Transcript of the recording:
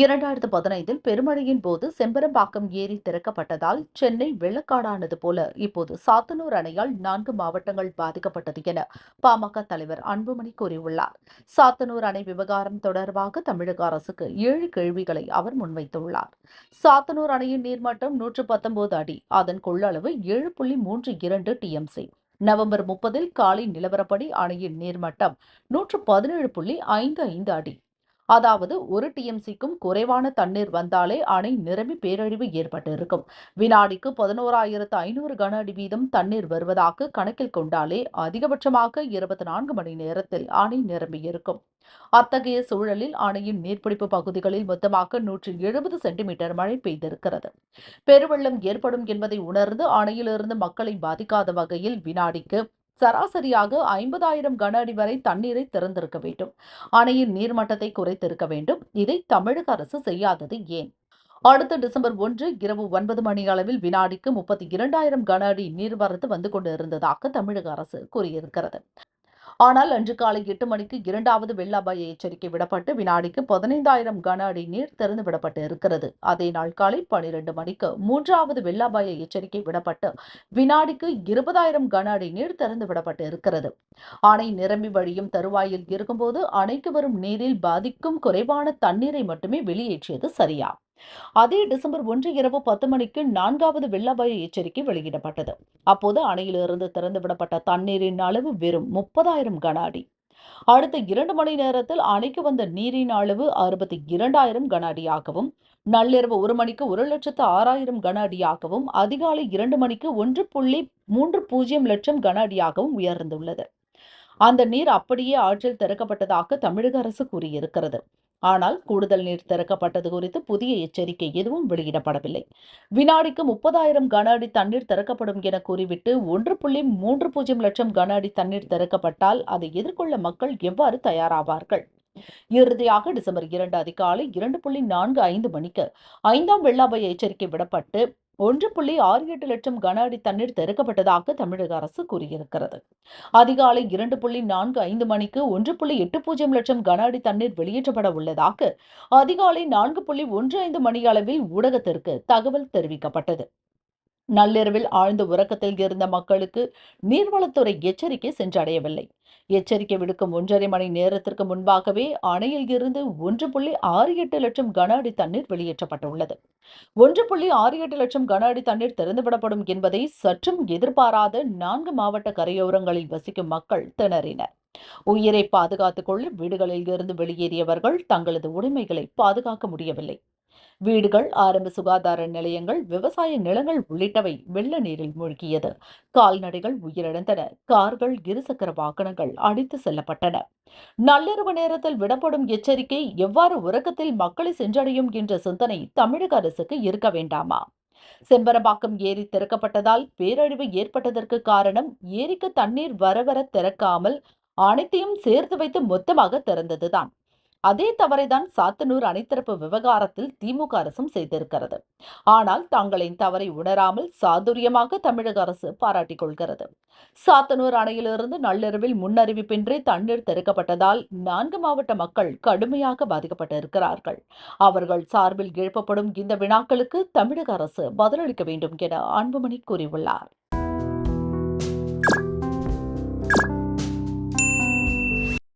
இரண்டாயிரத்து பதினைந்தில் பெருமழையின் போது செம்பரம்பாக்கம் ஏரி திறக்கப்பட்டதால் சென்னை வெள்ளக்காடானது போல இப்போது சாத்தனூர் அணையால் நான்கு மாவட்டங்கள் பாதிக்கப்பட்டது என பாமக தலைவர் அன்புமணி கூறியுள்ளார். சாத்தனூர் அணை விவகாரம் தொடர்பாக தமிழக அரசுக்கு ஏழு கேள்விகளை அவர் முன்வைத்துள்ளார். சாத்தனூர் அணையின் நீர்மட்டம் நூற்று பத்தொன்பது அடி அதன் கொள்ளளவு ஏழு புள்ளி மூன்று இரண்டு டிஎம்சி. நவம்பர் முப்பதில் காலை நிலவரப்படி அணையின் நீர்மட்டம் நூற்று பதினேழு புள்ளி ஐந்து ஐந்து அடி அதாவது ஒரு டிஎம்சிக்கும் குறைவான தண்ணீர் வந்தாலே அணை நிரம்பி பேரழிவு ஏற்பட்டிருக்கும். வினாடிக்கு பதினோராயிரத்து ஐநூறு கன அடி வீதம் தண்ணீர் வருவதாக கணக்கில் கொண்டாலே அதிகபட்சமாக இருபத்தி நான்கு மணி நேரத்தில் அணை நிரம்பியிருக்கும். அத்தகைய சூழலில் அணையின் நீர்பிடிப்பு பகுதிகளில் மொத்தமாக நூற்றி எழுபது சென்டிமீட்டர் மழை பெய்திருக்கிறது. பெருவெள்ளம் ஏற்படும் என்பதை உணர்ந்து அணையிலிருந்து மக்களை பாதிக்காத வகையில் வினாடிக்கு சராசரியாக ஐம்பதாயிரம் கன அடி வரை தண்ணீரை திறந்திருக்க வேண்டும். அணையின் நீர்மட்டத்தை குறைத்திருக்க வேண்டும். இதை தமிழக அரசு செய்யாதது ஏன்? அடுத்த டிசம்பர் ஒன்று இரவு ஒன்பது மணி அளவில் வினாடிக்கு முப்பத்தி இரண்டாயிரம் கன அடி நீர்வரத்து வந்து கொண்டிருந்ததாக தமிழக அரசு கூறியிருக்கிறது. ஆனால் அன்று காலை எட்டு மணிக்கு இரண்டாவது வெள்ள அபாய எச்சரிக்கை விடப்பட்டு வினாடிக்கு பதினைந்தாயிரம் கன அடி நீர் திறந்து விடப்பட்டு இருக்கிறது. அதே நாள் காலை பனிரெண்டு மணிக்கு மூன்றாவது வெள்ள அபாய எச்சரிக்கை விடப்பட்டு வினாடிக்கு இருபதாயிரம் கன அடி நீர் திறந்து விடப்பட்டு இருக்கிறது. அணை நிரம்பி வழியும் தருவாயில் இருக்கும்போது அணைக்கு வரும் நீரில் பாதிக்கும் குறைவான தண்ணீரை மட்டுமே வெளியேற்றியது சரியா? அதே டிசம்பர் ஒன்று இரவு பத்து மணிக்கு நான்காவது வெள்ளபய எச்சரிக்கை வெளியிடப்பட்டது. அப்போது அணையிலிருந்து திறந்துவிடப்பட்ட தண்ணீரின் அளவு வெறும் முப்பதாயிரம் கன அடி. அடுத்த இரண்டு மணி நேரத்தில் அணைக்கு வந்த நீரின் அளவு அறுபத்தி இரண்டாயிரம் கன அடியாகவும் நள்ளிரவு ஒரு மணிக்கு ஒரு லட்சத்து ஆறாயிரம் கன அடியாகவும் அதிகாலை இரண்டு மணிக்கு ஒன்று புள்ளி மூன்று பூஜ்ஜியம் லட்சம் கன அடியாகவும் உயர்ந்துள்ளது. அந்த நீர் அப்படியே ஆற்றில் திறக்கப்பட்டதாக தமிழக அரசு கூறியிருக்கிறது. ஆனால் கூடுதல் நீர் திறக்கப்பட்டது குறித்து புதிய எச்சரிக்கை எதுவும் வெளியிடப்படவில்லை. வினாடிக்கு முப்பதாயிரம் கன அடி தண்ணீர் திறக்கப்படும் என கூறிவிட்டு ஒன்று புள்ளி மூன்று பூஜ்ஜியம் லட்சம் கன அடி தண்ணீர் திறக்கப்பட்டால் அதை எதிர்கொள்ள மக்கள் எவ்வாறு தயாராவார்கள்? இறுதியாக டிசம்பர் இரண்டு அதிகாலை இரண்டு புள்ளி நான்கு ஐந்து மணிக்கு ஐந்தாம் வெள்ளாபய எச்சரிக்கை விடப்பட்டு ஒன்று புள்ளி ஆறு எட்டு லட்சம் கன அடி தண்ணீர் திறக்கப்பட்டதாக தமிழக அரசு கூறியிருக்கிறது. அதிகாலை இரண்டு புள்ளி நான்கு ஐந்து மணிக்கு ஒன்று புள்ளி எட்டு பூஜ்ஜியம் லட்சம் கன அடி தண்ணீர் வெளியேற்றப்பட உள்ளதாக அதிகாலை நான்கு புள்ளி ஒன்று ஐந்து மணி அளவில் ஊடகத்திற்கு தகவல் தெரிவிக்கப்பட்டது. நள்ளிரவில் ஆழ்ந்த உறக்கத்தில் இருந்த மக்களுக்கு நீர்வளத்துறை எச்சரிக்கை சென்றடையவில்லை. எச்சரிக்கை விடுக்கும் ஒன்றரை மணி நேரத்திற்கு முன்பாகவே அணையில் இருந்து ஒன்று புள்ளி ஆறு எட்டு லட்சம் கன அடி தண்ணீர் வெளியேற்றப்பட்டுள்ளது. ஒன்று புள்ளி ஆறு எட்டு லட்சம் கன அடி தண்ணீர் திறந்துவிடப்படும் என்பதை சற்றும் எதிர்பாராத நான்கு மாவட்ட கரையோரங்களில் வசிக்கும் மக்கள் திணறினர். உயிரை பாதுகாத்துக் கொள்ள வீடுகளில் இருந்து வெளியேறியவர்கள் தங்களது உடைமைகளை பாதுகாக்க முடியவில்லை. வீடுகள் ஆரம்ப சுகாதார நிலையங்கள் விவசாய நிலங்கள் உள்ளிட்டவை வெள்ள நீரில் மூழ்கியது. கால்நடைகள் உயிரிழந்தன. கார்கள் இருசக்கர வாகனங்கள் அடித்து செல்லப்பட்டன. நள்ளிரவு நேரத்தில் விடப்படும் எச்சரிக்கை எவ்வாறு உறக்கத்தில் மக்களை சென்றடையும் என்ற சிந்தனை தமிழக அரசுக்கு இருக்க வேண்டாமா? செம்பரம்பாக்கம் ஏரி திறக்கப்பட்டதால் பேரழிவு ஏற்பட்டதற்கு காரணம் ஏரிக்கு தண்ணீர் வர வர திறக்காமல் அனைத்தையும் சேர்த்து வைத்து மொத்தமாக திறந்ததுதான். அதே தவறைதான் சாத்தனூர் அணைத்திறப்பு விவகாரத்தில் திமுக அரசும் செய்திருக்கிறது. ஆனால் தங்களின் தவறை உணராமல் சாதுரியமாக தமிழக அரசு பாராட்டிக் கொள்கிறது. சாத்தனூர் அணையிலிருந்து நள்ளிரவில் முன்னறிவிப்பின்றி தண்ணீர் திறக்கப்பட்டதால் நான்கு மாவட்ட மக்கள் கடுமையாக பாதிக்கப்பட்டிருக்கிறார்கள். அவர்கள் சார்பில் எழுப்பப்படும் இந்த வினாக்களுக்கு தமிழக அரசு பதிலளிக்க வேண்டும் என அன்புமணி கூறியுள்ளார்.